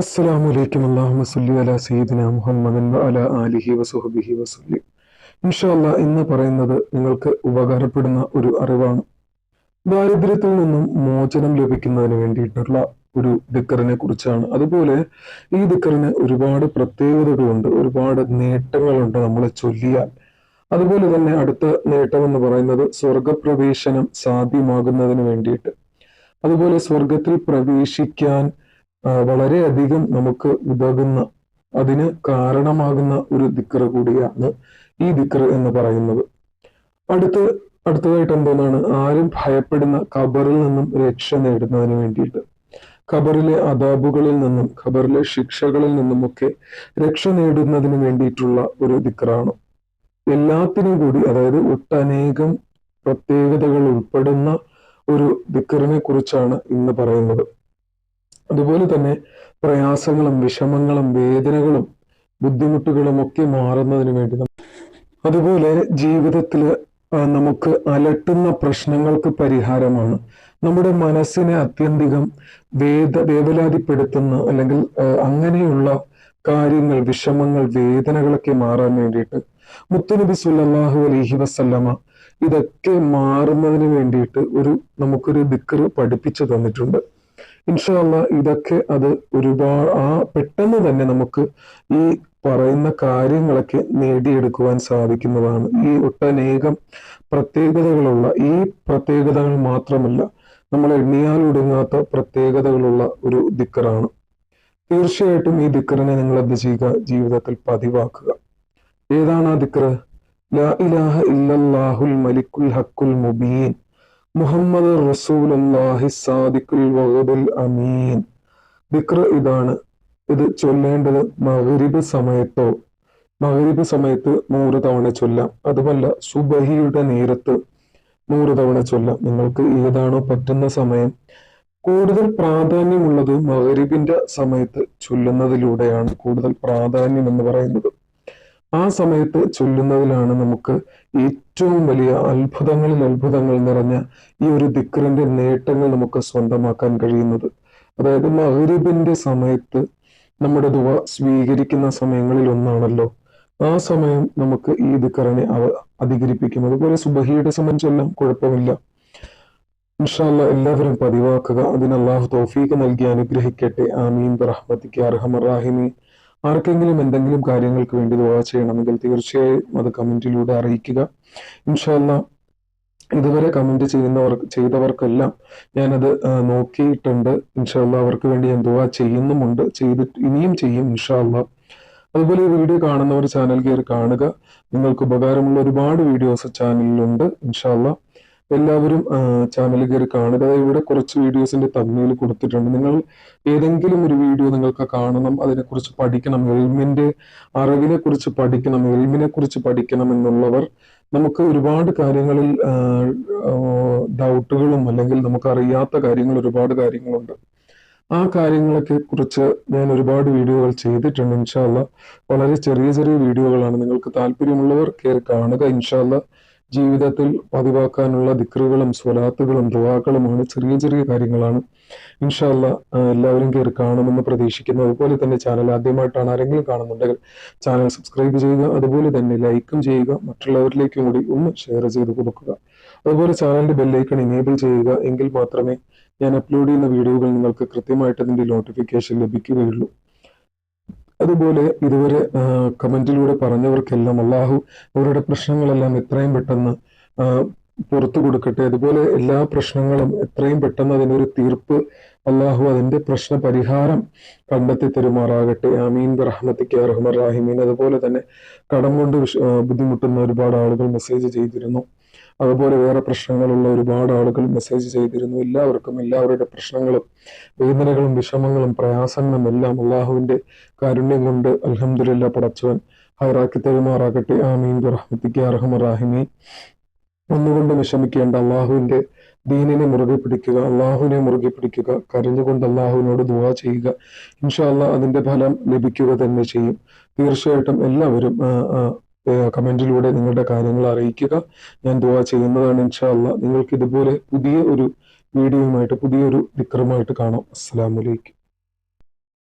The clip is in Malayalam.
അസ്സലാമു അലൈക്കും. അല്ലാഹുമ്മ സല്ലി അലാ സയ്യിദിന മുഹമ്മദിൻ വഅലാ ആലിഹി വസുഹബിഹി വസല്ലി. ഇൻഷാല്ല ഇന്ന് പറയുന്നത് നിങ്ങൾക്ക് ഉപകാരപ്പെടുന്ന ഒരു അറിവാണ്. ദാരിദ്ര്യത്തിൽ നിന്നും മോചനം ലഭിക്കുന്നതിന് വേണ്ടിയിട്ടുള്ള ഒരു ദിക്കറിനെ കുറിച്ചാണ്. അതുപോലെ ഈ ദിക്കറിന് ഒരുപാട് പ്രത്യേകതകളുണ്ട് ഒരുപാട് നേട്ടങ്ങളുണ്ട് നമ്മൾ ചൊല്ലിയാൽ. അതുപോലെ തന്നെ അടുത്ത നേട്ടം എന്ന് പറയുന്നത് സ്വർഗപ്രവേശനം സാധ്യമാകുന്നതിന് വേണ്ടിയിട്ട്. അതുപോലെ സ്വർഗത്തിൽ പ്രവേശിക്കാൻ വളരെയധികം നമുക്ക് ഉതകുന്ന അതിന് കാരണമാകുന്ന ഒരു ദിക്ര കൂടിയാണ് ഈ ദിക്കറ് എന്ന് പറയുന്നത്. അടുത്ത് അടുത്തതായിട്ട് എന്തോന്നാണ്? ആരും ഭയപ്പെടുന്ന ഖബറിൽ നിന്നും രക്ഷ നേടുന്നതിന് വേണ്ടിയിട്ട്. ഖബറിലെ അതാബുകളിൽ നിന്നും ഖബറിലെ ശിക്ഷകളിൽ നിന്നുമൊക്കെ രക്ഷ നേടുന്നതിന് വേണ്ടിയിട്ടുള്ള ഒരു ദിക്കറാണ്. എല്ലാത്തിനും കൂടി അതായത് ഒട്ടനേകം പ്രത്യേകതകൾ ഉൾപ്പെടുന്ന ഒരു ദിക്കറിനെ കുറിച്ചാണ് ഇന്ന് പറയുന്നത്. അതുപോലെ തന്നെ പ്രയാസങ്ങളും വിഷമങ്ങളും വേദനകളും ബുദ്ധിമുട്ടുകളും ഒക്കെ മാറുന്നതിന് വേണ്ടി അതുപോലെ ജീവിതത്തിൽ നമുക്ക് അലട്ടുന്ന പ്രശ്നങ്ങൾക്ക് പരിഹാരമാണ്. നമ്മുടെ മനസ്സിനെ അത്യന്തികം വേദ വേവലാതിപ്പെടുത്തുന്ന അല്ലെങ്കിൽ അങ്ങനെയുള്ള കാര്യങ്ങൾ വിഷമങ്ങൾ വേദനകളൊക്കെ മാറാൻ വേണ്ടിയിട്ട് മുത്തുനബി സുല്ലാഹു അലഹി വസല്ലമ ഇതൊക്കെ മാറുന്നതിന് വേണ്ടിയിട്ട് ഒരു നമുക്കൊരു ദിക്കറ് പഠിപ്പിച്ചു തന്നിട്ടുണ്ട്. ഇൻഷാല്ല ഇതൊക്കെ അത് ഒരുപാട് ആ പെട്ടെന്ന് തന്നെ നമുക്ക് ഈ പറയുന്ന കാര്യങ്ങളൊക്കെ നേടിയെടുക്കുവാൻ സാധിക്കുന്നതാണ്. ഈ ഒട്ടനേകം പ്രത്യേകതകളുള്ള ഈ പ്രത്യേകതകൾ മാത്രമല്ല നമ്മൾ എണ്ണിയാൽ ഒടുങ്ങാത്ത പ്രത്യേകതകളുള്ള ഒരു ദിക്കറാണ്. തീർച്ചയായിട്ടും ഈ ദിക്കറിനെ നിങ്ങൾ എന്ത് ചെയ്യുക? ജീവിതത്തിൽ പതിവാക്കുക. ഏതാണ് ആ ദിക്കറ്? ലാ ഇലാഹ ഇല്ലല്ലാഹുൽ മലിക്കുൽ ഹക്കുൽ മുബീൻ. മുഹമ്മദ് റസൂലുള്ളാഹി സാദിഖുൽ വഹദുൽ അമീൻ. ദിക്ർ ഇതാണ്. ഇത് ചൊല്ലേണ്ടത് മഗ്രിബ് സമയത്തോ മഗ്രിബ് സമയത്ത് നൂറ് തവണ ചൊല്ലാം. അതുമല്ല സുബഹിയുടെ നേരത്ത് നൂറ് തവണ ചൊല്ലാം. നിങ്ങൾക്ക് ഏതാണോ പറ്റുന്ന സമയം. കൂടുതൽ പ്രാധാന്യമുള്ളത് മഗ്രിബിന്റെ സമയത്ത് ചൊല്ലുന്നതിലൂടെയാണ് കൂടുതൽ പ്രാധാന്യം എന്ന് പറയുന്നത്. ആ സമയത്ത് ചൊല്ലുന്നതിലാണ് നമുക്ക് ഏറ്റവും വലിയ അത്ഭുതങ്ങളിൽ അത്ഭുതങ്ങൾ നിറഞ്ഞ ഈ ഒരു ദിക്റിന്റെ നേട്ടങ്ങൾ നമുക്ക് സ്വന്തമാക്കാൻ കഴിയുന്നത്. അതായത് മഹരിബിന്റെ സമയത്ത് നമ്മുടെ ദുവ സ്വീകരിക്കുന്ന സമയങ്ങളിൽ ഒന്നാണല്ലോ. ആ സമയം നമുക്ക് ഈ ദിക്കറിനെ അവ അധികരിപ്പിക്കും അതുപോലെ സുബഹിയുടെ സമയം ചൊല്ലാം കുഴപ്പമില്ല. ഇൻഷാല്ല എല്ലാവരും പതിവാക്കുക. അതിന് അള്ളാഹു തൗഫീഖ് നൽകി അനുഗ്രഹിക്കട്ടെ. ആമീൻ. റഹ്മത്തിക്ക് അർഹമറാഹിമീൻ ആർക്കെങ്കിലും എന്തെങ്കിലും കാര്യങ്ങൾക്ക് വേണ്ടി ദുവാ ചെയ്യണമെങ്കിൽ തീർച്ചയായും അത് കമന്റിലൂടെ അറിയിക്കുക. ഇൻഷാല്ല ഇതുവരെ കമന്റ് ചെയ്യുന്നവർ ചെയ്തവർക്കെല്ലാം ഞാനത് നോക്കിയിട്ടുണ്ട്. ഇൻഷാല്ല അവർക്ക് വേണ്ടി ഞാൻ ദുവാ ചെയ്യുന്നുമുണ്ട്. ചെയ്തിട്ട് ഇനിയും ചെയ്യും ഇൻഷാല്ല അതുപോലെ ഈ വീഡിയോ കാണുന്നവർ ചാനൽ കയറി കാണുക. നിങ്ങൾക്ക് ഉപകാരമുള്ള ഒരുപാട് വീഡിയോസ് ചാനലിലുണ്ട് ഇൻഷാല്ല എല്ലാവരും ചാനൽ കയറി കാണുക. ഇവിടെ കുറച്ച് വീഡിയോസിന്റെ തമ്മിൽ കൊടുത്തിട്ടുണ്ട്. നിങ്ങൾ ഏതെങ്കിലും ഒരു വീഡിയോ നിങ്ങൾക്ക് കാണണം അതിനെക്കുറിച്ച് പഠിക്കണം എൽമിന്റെ അറിവിനെ കുറിച്ച് പഠിക്കണം എൽമിനെ കുറിച്ച് പഠിക്കണം എന്നുള്ളവർ നമുക്ക് ഒരുപാട് കാര്യങ്ങളിൽ ഡൗട്ടുകളും അല്ലെങ്കിൽ നമുക്ക് അറിയാത്ത കാര്യങ്ങൾ ഒരുപാട് കാര്യങ്ങളുണ്ട്. ആ കാര്യങ്ങളൊക്കെ കുറിച്ച് ഞാൻ ഒരുപാട് വീഡിയോകൾ ചെയ്തിട്ടുണ്ട്. ഇൻഷാല്ല വളരെ ചെറിയ ചെറിയ വീഡിയോകളാണ് നിങ്ങൾക്ക് താല്പര്യമുള്ളവർ കയറി കാണുക. ഇൻഷാല്ല ജീവിതത്തിൽ പതിവാക്കാനുള്ള ദിക്റുകളും സ്വലാത്തുകളും ദുവാക്കളുമാണ് ചെറിയ ചെറിയ കാര്യങ്ങളാണ്. ഇൻഷാല്ല എല്ലാവരും കയറി കാണുമെന്ന് പ്രതീക്ഷിക്കുന്നു. അതുപോലെ തന്നെ ചാനൽ ആദ്യമായിട്ടാണ് ആരെങ്കിലും കാണുന്നുണ്ടെങ്കിൽ ചാനൽ സബ്സ്ക്രൈബ് ചെയ്യുക. അതുപോലെ തന്നെ ലൈക്കും ചെയ്യുക. മറ്റുള്ളവരിലേക്കും കൂടി ഒന്ന് ഷെയർ ചെയ്ത് കൊടുക്കുക. അതുപോലെ ചാനലിന്റെ ബെല്ലൈക്കൺ എനേബിൾ ചെയ്യുക. എങ്കിൽ മാത്രമേ ഞാൻ അപ്ലോഡ് ചെയ്യുന്ന വീഡിയോകൾ നിങ്ങൾക്ക് കൃത്യമായിട്ട് അതിന്റെ നോട്ടിഫിക്കേഷൻ ലഭിക്കുകയുള്ളൂ. അതുപോലെ ഇതുവരെ കമന്റിലൂടെ പറഞ്ഞവർക്കെല്ലാം അള്ളാഹു അവരുടെ പ്രശ്നങ്ങളെല്ലാം എത്രയും പെട്ടെന്ന് പുറത്തു കൊടുക്കട്ടെ. അതുപോലെ എല്ലാ പ്രശ്നങ്ങളും എത്രയും പെട്ടെന്ന് അതിനൊരു തീർപ്പ് അള്ളാഹു അതിന്റെ പ്രശ്ന പരിഹാരം കണ്ടെത്തി തരുമാറാകട്ടെ. ആമീൻ. റഹ്മത്തിക്ക് അർഹമർ റാഹിമീൻ അതുപോലെ തന്നെ കടം കൊണ്ട് ബുദ്ധിമുട്ടുന്ന ഒരുപാട് ആളുകൾ മെസ്സേജ് ചെയ്തിരുന്നു. അതുപോലെ വേറെ പ്രശ്നങ്ങളുള്ള ഒരുപാട് ആളുകൾ മെസ്സേജ് ചെയ്തിരുന്നു. എല്ലാവർക്കും എല്ലാവരുടെ പ്രശ്നങ്ങളും വേദനകളും വിഷമങ്ങളും പ്രയാസങ്ങളും എല്ലാം അള്ളാഹുവിന്റെ കാരുണ്യം കൊണ്ട് അൽഹംദുലില്ലാ പടച്ചവൻ ഹൈറാക്കി തെരുമാറാകട്ടെ. ആമീൻ. റഹ്മത്തിക്ക് അർഹമറാഹിമീൻ ഒന്നുകൊണ്ട് വിഷമിക്കേണ്ട. അള്ളാഹുവിന്റെ ദീനിനെ മുറുകെ പിടിക്കുക അള്ളാഹുവിനെ മുറുകെ പിടിക്കുക കരഞ്ഞുകൊണ്ട് അള്ളാഹുവിനോട് ദുവാ ചെയ്യുക ഇൻഷാല്ല അതിന്റെ ഫലം ലഭിക്കുക തന്നെ ചെയ്യും. തീർച്ചയായിട്ടും എല്ലാവരും കമന്റിലൂടെ നിങ്ങളുടെ കാര്യങ്ങൾ അറിയിക്കുക. ഞാൻ ദുവാ ചെയ്യുന്നതാണ് ഇൻഷാല്ല നിങ്ങൾക്ക് ഇതുപോലെ പുതിയ ഒരു വീഡിയോയുമായിട്ട് പുതിയൊരു വിക്രമായിട്ട് കാണാം. അസ്സലാമലൈക്കും